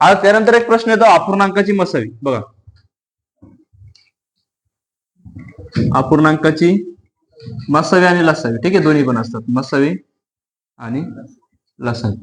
आता त्यानंतर एक प्रश्न येतो अपूर्णांकाची मसावी. बघा. अपूर्णांकाची मसावी आणि लसावी. ठीक आहे दोन्ही पण असतात. मसावी आणि लसावी.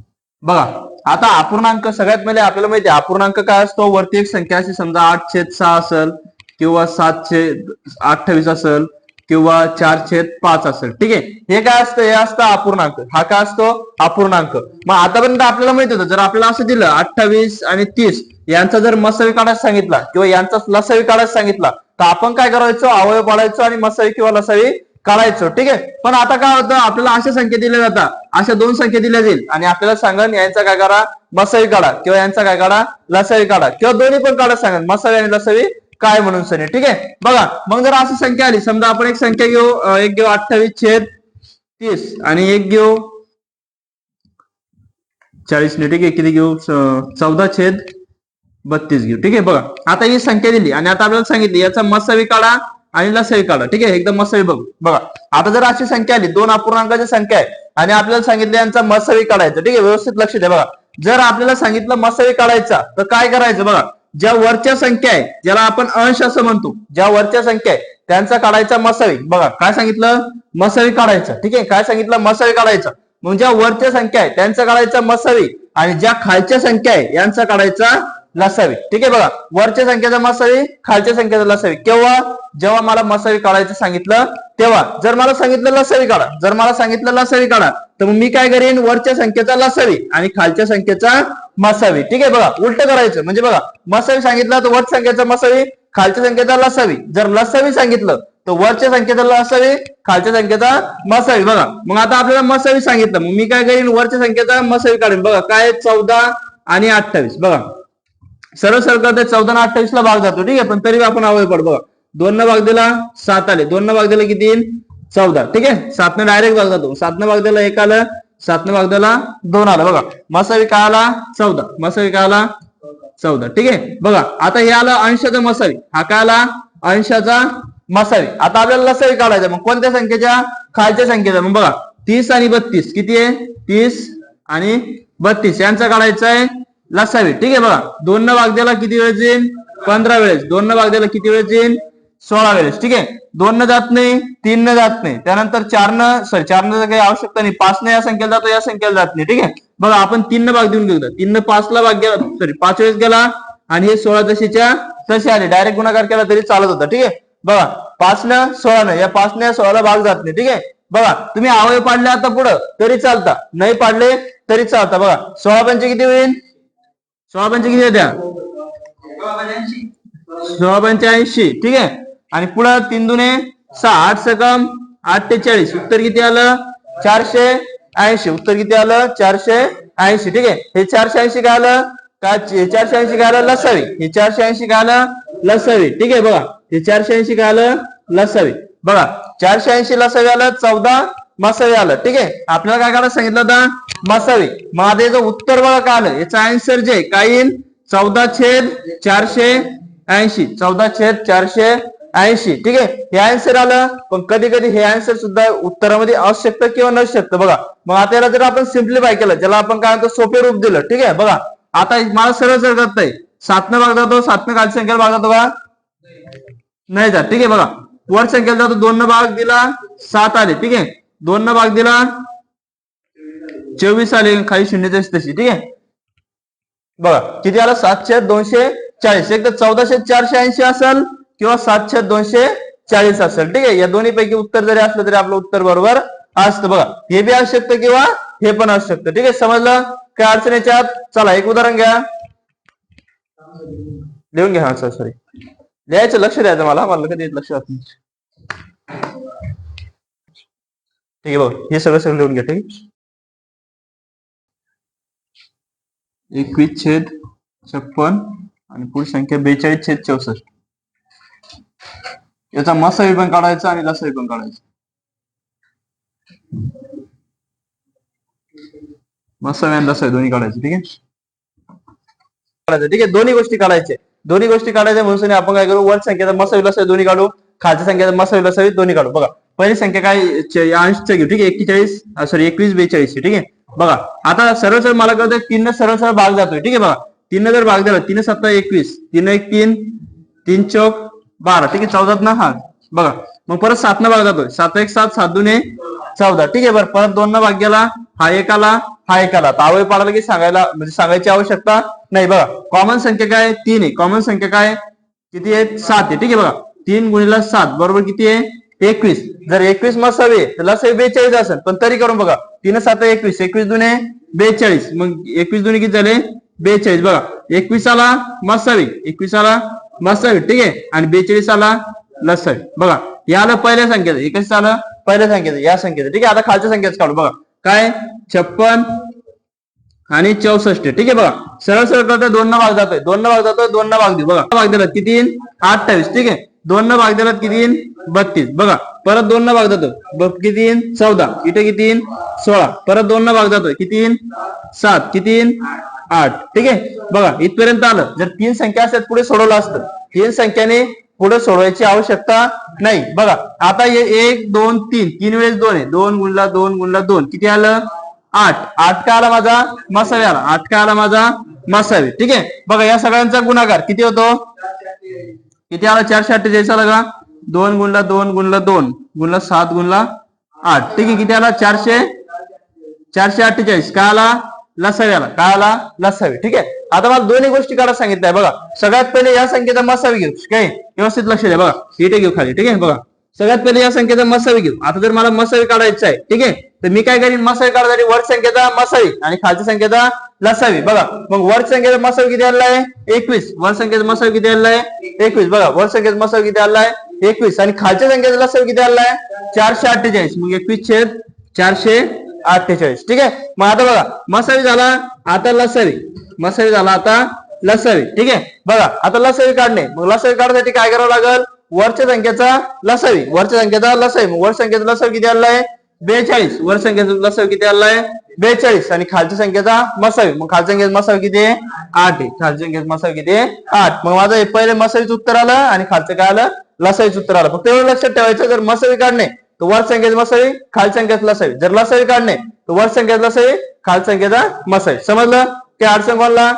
बघा आता अपूर्णांक सगळ्यात पहिले आपल्याला माहिती आहे अपूर्णांक काय असतो? वरती एक संख्या अशी समजा आठ छेद सहा असेल किंवा सात छेद अठ्ठावीस असेल किंवा चार छेद पाच असेल. ठीक आहे? हे काय असतं? हे असतं अपूर्णांक. हा काय असतो? अपूर्णांक. मग आतापर्यंत आपल्याला माहीत होतं जर आपल्याला असं दिलं अठ्ठावीस आणि तीस यांचा जर मसावी काढायला सांगितला किंवा यांचा लसावी काढायला सांगितला तर आपण काय करायचो? अवयव पाडायचो आणि मसावी किंवा लसावी काढायचो. ठीक आहे? पण आता काय होतं? आपल्याला अशा संख्या दिल्या जातात. अशा दोन संख्या दिल्या जाईल. आणि आपल्याला सांगन यांचा काय करा? मसावी काढा. किंवा यांचा काय काढा लसावी काढा. किंवा दोन्ही पण काढा सांगन मसावी आणि लसावी काय म्हणून सनी? ठीक आहे? बघा मग जर अशी संख्या आली समजा आपण एक संख्या घेऊ एक घेऊ अठ्ठावीस छेद तीस आणि एक घेऊ चाळीस ने ठीक आहे? किती घेऊ? चौदा छेद बत्तीस घेऊ ठीक आहे? बघा आता ही संख्या दिली आणि आता आपल्याला सांगितली याचा मसावी काढा आणि लसावी काढा ठीक आहे? एकदम मसावी बघू. बघा आता जर अशी संख्या आली दोन अपूर्णांकाची संख्या आहे आणि आपल्याला सांगितलं यांचा मसावी काढायचा ठीक आहे? व्यवस्थित लक्ष द्या बघा. जर आपल्याला सांगितलं मसावी काढायचा तर काय करायचं? बघा ज्या वरच्या संख्या आहे ज्याला आपण अंश असं म्हणतो ज्या वरच्या संख्या आहे त्यांचा काढायचा मसावी. बघा काय सांगितलं? मसावी काढायचा. ठीक आहे? काय सांगितलं? मसावी काढायचा. मग ज्या वरच्या संख्या आहे त्यांचा काढायचा मसावी आणि ज्या खालच्या संख्या आहे यांचा काढायचा लसावी. ठीक आहे? बघा वरच्या संख्येचा मसावी खालच्या संख्येचा लसावी. केव्हा? जेव्हा मला मसावी काढायचं सांगितलं तेव्हा. जर मला सांगितलं लसावी काढा. जर मला सांगितलं लसावी काढा तर मग मी काय करेन? वरच्या संख्येचा लसावी आणि खालच्या संख्येचा मसावी. ठीक आहे बघा उलट करायचं. म्हणजे बघा मसावी सांगितलं तर वरच्या संख्येचा मसावी खालच्या संख्येचा लसावी. जर लसावी सांगितलं तर वरच्या संख्येचा लसावी खालच्या संख्येचा मसावी. बघा मग आता आपल्याला मसावी सांगितलं. मग मी काय करीन? वरच्या संख्येचा मसावी काढेन. बघा काय? चौदा आणि अठ्ठावीस. बघा सरळ सरळ करते चौदा आणि अठ्ठावीस ला भाग जातो. ठीक आहे पण तरी आपण आवड पड. बघा दोन न भाग दिला सात आले. दोन न भाग दिला किती चौदा. ठीक आहे सातनं डायरेक्ट भाग जातो. सातनं भाग दिला एक आलं सातनं भागदाला दोन आला. बघा मसावी काय आला चौदा. मसावी काय आला चौदा. ठीक आहे? बघा आता हे आलं अंशाचा मसावी. हा काय आला अंशाचा मसावी. आता आपल्याला लसावी काढायचा मग कोणत्या संख्येच्या? खालच्या संख्येचा मग बघा तीस आणि बत्तीस. किती आहे? तीस आणि बत्तीस. यांचा काढायचा आहे लसावी. ठीक आहे? बघा दोन न भाग द्यायला किती वेळेस येईल पंधरा वेळेस. दोन न भाग द्यायला किती वेळेस येईल सोळा वेळेस ठीक आहे? दोन न जात नाही तीन न जात नाही. त्यानंतर चार न सॉरी चार न काही आवश्यकता नाही पाच न या संख्येला जातो या संख्येला जात नाही ठीक आहे? बघा आपण तीन न भाग देऊन घेऊ तीन न पाच ला भाग गेला सॉरी पाच वेळेस गेला आणि हे सोळा जशीच्या तसे आले डायरेक्ट गुणाकार केला तरी चालत होता ठीक आहे? बघा पाच न सोळा न या पाच न सोळाला भाग जात नाही ठीक आहे? बघा तुम्ही आवय पाडले आता पुढं तरी चालता. नाही पाडले तरी चालता. बघा सोळा पंचे किती होईल? सोळा पंचे किती द्या सोळा पंच्याऐंशी ठीक आहे? आणि पुढं तीन दुने सहा आठ सकम अठ्ठेचाळीस. उत्तर किती आलं? चारशे ऐंशी. उत्तर किती आलं? चारशे ऐंशी. ठीक आहे? हे चारशे ऐंशी काय आलं? का चारशे ऐंशी काय आलं? लसावी. हे चारशे ऐंशी काय आलं? लसावी. ठीक आहे बघा. हे चारशे ऐंशी काय आलं? लसावी. बघा. चारशे ऐंशी लसावी आलं चौदा मसावी आलं. ठीक आहे? आपल्याला काय करायला सांगितलं होतं? मसावी. मग याचं उत्तर बघा काय आलं? याचा आन्सर जे काय येईल? चौदा छेद चारशे ऐंशी. चौदा छेद चारशे ऐंशी. ठीक आहे? हे आन्सर आलं. पण कधी कधी हे आन्सर सुद्धा उत्तरामध्ये असू शकतं किंवा नसू शकतं. बघा मग आता याला जर आपण सिम्प्लिफाय केलं ज्याला आपण काय म्हणतो सोपे रूप दिलं. ठीक आहे? बघा आता मला सरळ सरळ करता येईल. सातनं भाग जातो सातनं काल संख्येला भाग जातो बघा नाही जात. ठीक आहे? बघा वर संख्येला जातो दोन भाग दिला सात आले. ठीक आहे? दोन न भाग दिला चोवीस आले खाली शून्य तशी तशी. ठीक आहे? बघा किती आलं? सातशे दोनशे चाळीस. एक तर चौदाशे चारशे ऐंशी असेल किंवा सातशे दोनशे चाळीस असेल. ठीक आहे? या दोन्ही पैकी उत्तर जरी असलं तरी आपलं उत्तर बरोबर असतं. बघा हे बी असू शकतं किंवा हे पण असू शकतं. ठीक आहे? समजलं? काय अडचण याच्यात? चला एक उदाहरण घ्या. लिहून घ्या. हा सर सॉरी लिहायचं लक्ष द्यायचं मला. मला कधी लक्ष राहत नाही. ठीक आहे बघ. हे सगळं सगळं लिहून घ्या ठीक आहे? एकवीस छेद छप्पन आणि पुढची संख्या बेचाळीस छेद चौसष्ट. याचा मसावी पण काढायचा आणि लसावी पण काढायचा. मसावी आणि लसावी दोन्ही काढायचे ठीक आहे? काढायचं ठीक आहे? दोन्ही गोष्टी काढायचे. दोन्ही गोष्टी काढायच्या म्हणून आपण काय करू? वर संख्येचा मसावी लसावी दोन्ही काढू. खालच्या संख्येचा मसावी लसावी दोन्ही काढू. बघा पहिली संख्या काय? च- अंशच्या घेऊ ठीक आहे? एक्केचाळीस सॉरी एकवीस बेचाळीस ठीक आहे? बघा आता सरळ सरळ मला कळतं तीन सरळ सरळ भाग जातोय ठीक आहे? बघा तीन जर भाग झाला तीन सत्ता एकवीस तीन एक तीन तीन चौक बारा. ठीक आहे चौदात ना? हा. बघा. मग परत सात ना भाग जातोय. सात एक सात सात दोन चौदा. ठीक आहे बरं. परत दोन ना भाग गेला. हा एक आला हा एक आला. तावळे पाडायला की सांगायला म्हणजे सांगायची आवश्यकता नाही. बघा. कॉमन संख्या काय? तीन आहे. कॉमन संख्या काय? किती आहे सात आहे. ठीक आहे बघा. तीन गुणिला सात. बरोबर किती आहे? एकवीस. जर एकवीस मसावे तर लसावी बेचाळीस असेल. पण तरी करून बघा. तीन सात एकवीस. एकवीस दुने बेचाळीस. मग एकवीस दुने किती झाले? बेचाळीस. बघा. एकवीसाला एकवीस एकवीसाला मसावी ठीक आहे? आणि बेचाळीस आला लसावी बघा या आलं पहिल्या संख्येत एकवीस आलं पहिल्या संख्येत या संख्येत ठीक आहे आता खालच्या संख्येत काढू बघा. काय? छप्पन आणि चौसष्ट. ठीक आहे बघा. सरळ सरळ करता दोन भाग जातोय. दोन भाग जातोय दोन भाग देऊ. बघा भाग दिला किती? अठ्ठावीस. ठीक आहे? दोन भाग दिला किती? बत्तीस. बघा परत दोन भाग जातो किती? चौदा. इथे किती? सोळा. परत दोन भाग जातोय. किती? सात. किती? आठ. ठीक आहे? बघा इथपर्यंत आलं. जर तीन संख्या असतात पुढे सोडवलं असतं. तीन संख्याने पुढे सोडवायची आवश्यकता नाही. बघा आता हे एक दोन तीन. तीन वेळेस दोन आहे. दोन गुणला दोन गुणला दोन. किती आलं? आठ. आठ का आला माझा? मसावे आला. आठ का आला माझा? मसावे. ठीक आहे? बघा या सगळ्यांचा गुणाकार किती होतो? किती आला? चारशे अठ्ठेचाळीस आला का? दोन गुणला दोन गुणला दोन. गुणला सात गुणला आठ. ठीक आहे? किती आला? चारशे? चारशे अठ्ठेचाळीस. काय आला? लसावी आला काय आला लसावी ठीक आहे? आता मला दोन्ही गोष्टी काढा सांगितल्या. बघा सगळ्यात पहिले या संख्येचा मसावी घेऊ. काय? व्यवस्थित लक्ष द्या. बघा इथे घेऊ खाली. ठीक आहे? बघा. सगळ्यात पहिले या संख्येचा मसावी घेऊ. आता जर मला मसावी काढायचा आहे ठीक आहे? तर मी काय करीन? मसावी काढायसाठी वर संख्येचा मसावी आणि खालच्या संख्येचा लसावी बघा मग वर संख्येचा मसावी किती आलेला आहे? एकवीस. वर संख्येचा मसावी किती आलेला आहे? एकवीस. बघा वर संख्येचा मसावी किती आलेला आहे? एकवीस. आणि खालच्या संख्येचा लसावी किती आलेला आहे? चारशे अठ्ठेचाळीस. मग एकवीस छेद चारशे अठ्ठेचाळीस. ठीक आहे? मग आता बघा मसावी झाला आता लसावी मसावी झाला आता लसावी ठीक आहे? बघा आता लसावी काढणे. मग लसावी काढण्यासाठी काय करावं लागेल? वरच्या संख्येचा लसावी वरच्या संख्येचा लसावी मग वर संख्येचा लसावी किती आलेला आहे? बेचाळीस. वर संख्येचा लसावी किती आलेला आहे? बेचाळीस. आणि खालच्या संख्येचा मसावी मग खालच्या संख्येचा मसावी किती आहे? आठ आहे. खालच्या संख्येचा मसावी किती आहे? आठ. मग माझं हे पहिले मसावीच उत्तर आलं आणि खालचं काय आलं? लसावीच उत्तर आलं. फक्त एवढं लक्षात ठेवायचं. जर मसावी काढणे तर वर संख्येचा मसावी खाल संख्येचा लसावी. जर लसावी काढणे तर वर संख्येचा लसावी खाल संख्येचा मसावी. समजलं? की अडचण कोणला?